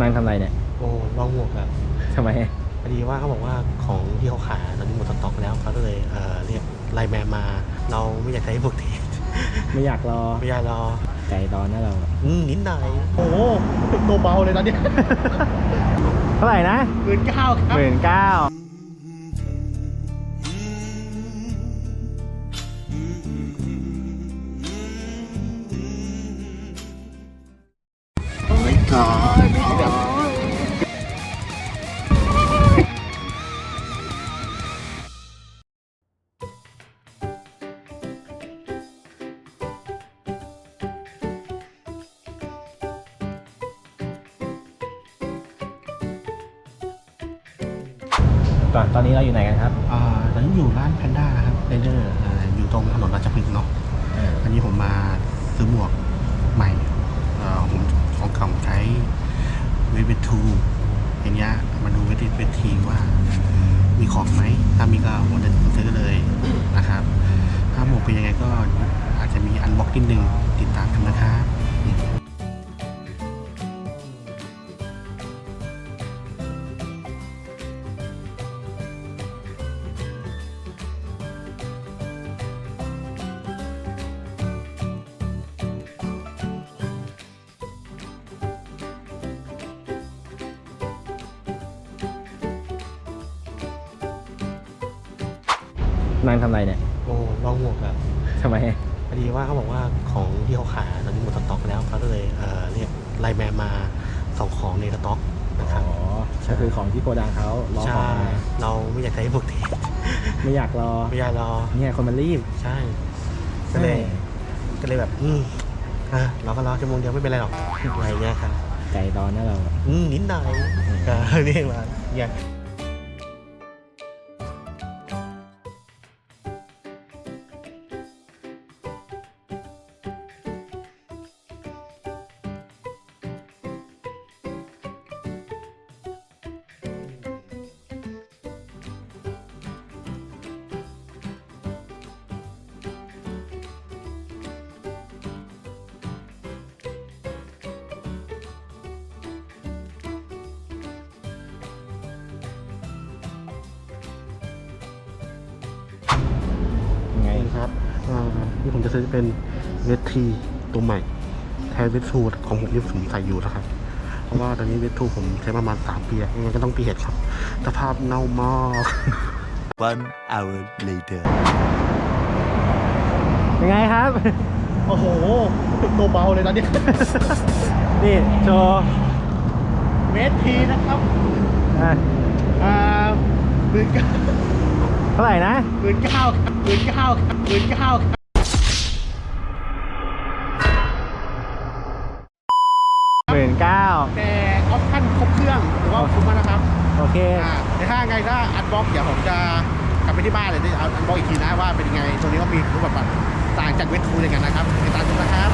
นั่งทำอะไรเนี่ย โอ้ลองหมวกอะทำไม พอดีว่าเขาบอกว่าของที่เขาขายตอนนี้หมดสต็อกแล้วเขาก็เลยเอ่อเรียกไลน์แมนมา เราไม่อยากใช้พวกเทสไม่อยากรอ ไม่อยากรอใจร้อนนะเรา อืมนิดหน่อยโอ้โหตัวเบาเลยตอนนี้เท่าไหร่นะหมื่นเก้าครับหมื่นเก้าตอ น ตอนนี้เราอยู่ไหนกันครับอ่าตอนนี้อยู่ร้านแพนด้าครับเรเดอร์อยู่ตรงถนนราชพฤกษ์เนาะอันนี้ผมมาซื้อหมวกใหม่เอ่อผมของเก่าใช้เวทเวททูอย่างเงี้ยมาดูเวทเวททีว่า มีของไหมถ้ามีก็ผมจะ นั่งทำอะไรเนี่ยโอ้ลองหมวกอะทำไม พอดีว่าเขาบอกว่าของที่เขาขายตอนนี้หมดสต็อกแล้วเขาก็เลยเอ่อเรียกไลน์แมนมาส่งของในสต็อกนะครับอ๋อก็คือของที่โกดังเขารอขอใช่งมาเราไม่อยากใช้พวกเทสไม่อยากรอ ไม่อยากรอเนี่ยคนมันรีบใช่ก็เลยก็เลยแบบอืมอะเราก็รอชั่วโมงเดียวไม่เป็นไรหรอกอะไรเงี้ยครับ ใจร้อนนะเรา อืมนิดหน่อยก็เรียกมาเนี่ยยัง นี่ครับอ่านี่ผมจะซื้อเป็นเวททีตัวใหม่ แทนเวททูของผมที่ผมใส่อยู่นะครับ เพราะว่าตอนนี้เวททูผมใช้ประมาณ 3 ปีแล้วยังไงก็ต้องเปลี่ยนครับสภาพเน่ามาก One hour later. ยังไงครับ โอ้โหตัวเบาเลยตอนนี้นี่โชว์เวททีนะครับอะอ่าหมื่นเก้าเท่าไหร่นะหมื่นเก้าครับ หมื่นเก้าครับหมื่นเก้าครับหมื่นเก้าแต่ออปชั่นครบเครื่องถือว่าคุ้มมากนะครับโอเคอ่าแต่ถ้าไงถ้าอันบ็อกเดี๋ยวผมจะกลับไปที่บ้านเลยจะเอาอันบ็อกอีกทีนะว่าเป็นยังไงตรงนี้ก็มีรูปแบบต่างจากเวททูอย่างกันนะครับติดตามชมนะครับ